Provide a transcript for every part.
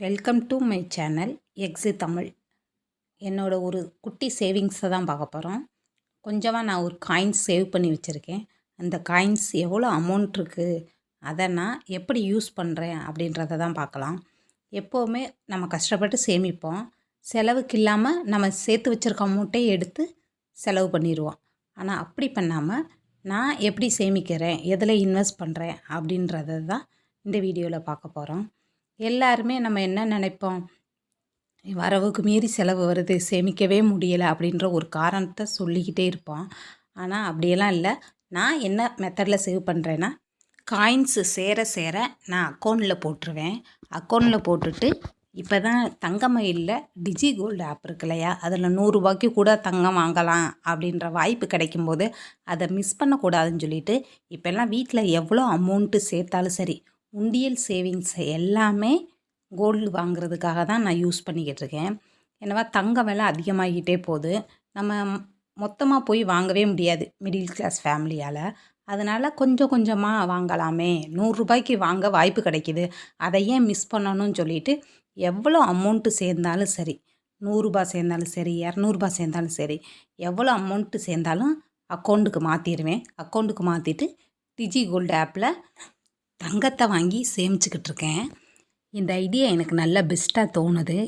Welcome to my channel X Tamil என்னோட ஒரு குட்டி சேவிங்ஸை தான் பார்க்க போகிறோம் கொஞ்சமாக நான் ஒரு காயின்ஸ் சேவ் பண்ணி வச்சுருக்கேன். அந்த காயின்ஸ் எவ்வளோ அமௌண்ட் இருக்குது அதை நான் எப்படி யூஸ் பண்ணுறேன் அப்படின்றத தான் பார்க்கலாம். எப்போவுமே நம்ம கஷ்டப்பட்டு சேமிப்போம். செலவுக்கு இல்லாமல் நம்ம சேர்த்து வச்சுருக்க அமௌண்ட்டே எடுத்து செலவு பண்ணிடுவோம். ஆனால் அப்படி பண்ணாமல் நான் எப்படி சேமிக்கிறேன்? எதில் இன்வெஸ்ட் பண்ணுறேன் அப்படின்றத தான் இந்த வீடியோவில் பார்க்க போகிறோம் எல்லாருமே நம்ம என்ன நினைப்போம்? வரவுக்கு மீறி செலவு வருது சேமிக்கவே முடியலை அப்படின்ற ஒரு காரணத்தை சொல்லிக்கிட்டே இருப்போம். ஆனால் அப்படியெல்லாம் இல்லை. நான் என்ன மெத்தடில் சேவ் பண்ணுறேன்னா காயின்ஸு சேர சேர நான் அக்கௌண்ட்டில் போட்டுருவேன். அக்கௌண்ட்டில் போட்டுட்டு இப்போ தான் தங்கமயிலில் டிஜி கோல்டு ஆப் இருக்கு இல்லையா? அதில் நூறுரூபாய்க்கு கூட தங்கம் வாங்கலாம் அப்படின்ற வாய்ப்பு கிடைக்கும்போது அதை மிஸ் பண்ணக்கூடாதுன்னு சொல்லிட்டு இப்போல்லாம் வீட்டில் எவ்வளோ அமௌண்ட்டு சேர்த்தாலும் சரி உண்டியல் சேவிங்ஸ் எல்லாமே கோல்டு வாங்குறதுக்காக தான் நான் யூஸ் பண்ணிக்கிட்டு இருக்கேன். என்னவா தங்கம் விலை அதிகமாகிட்டே போகுது. நம்ம மொத்தமாக போய் வாங்கவே முடியாது மிடில் கிளாஸ் ஃபேமிலியால். அதனால் கொஞ்சம் கொஞ்சமாக வாங்கலாமே. நூறுரூபாய்க்கு வாங்க வாய்ப்பு கிடைக்கிது. அதை ஏன் மிஸ் பண்ணணும்னு சொல்லிட்டு எவ்வளோ அமௌண்ட்டு சேர்ந்தாலும் சரி நூறுரூபா சேர்ந்தாலும் சரி இரநூறுபா சேர்ந்தாலும் சரி எவ்வளோ அமௌண்ட்டு சேர்ந்தாலும் அக்கௌண்ட்டுக்கு மாற்றிடுவேன் அக்கௌண்ட்டுக்கு மாற்றிட்டு டிஜி கோல்டு ஆப்பில் தங்கத்தை வாங்கி சேமிச்சுக்கிட்டு இருக்கேன் இந்த ஐடியா எனக்கு நல்ல பெஸ்ட்டாக தோணுது.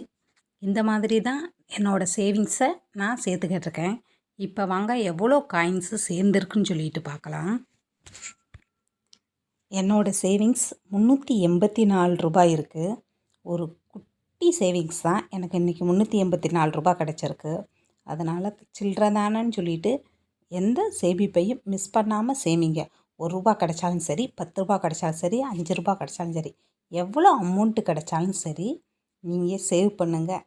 இந்த மாதிரி தான் என்னோடய சேவிங்ஸை நான் சேர்த்துக்கிட்டு இருக்கேன் இப்போ வாங்க எவ்வளோ காயின்ஸு சேர்ந்துருக்குன்னு சொல்லிட்டு பார்க்கலாம். என்னோடய சேவிங்ஸ் முந்நூற்றி எண்பத்தி நாலு ரூபாய் இருக்குது ஒரு குட்டி சேவிங்ஸ் தான் எனக்கு இன்றைக்கி முந்நூற்றி எண்பத்தி நாலு ரூபாய் கிடச்சிருக்கு. அதனால் சில்லற தானேன்னு சொல்லிட்டு எந்த சேமிப்பையும் மிஸ் பண்ணாமல் சேமிங்க. ஒரு ரூபா கிடைச்சாலும் சரி பத்து ரூபா கிடைச்சாலும் சரி அஞ்சு ரூபா கிடைச்சாலும் சரி எவ்வளோ அமௌண்ட்டு கிடைச்சாலும் சரி நீங்கள் சேவ் பண்ணுங்கள்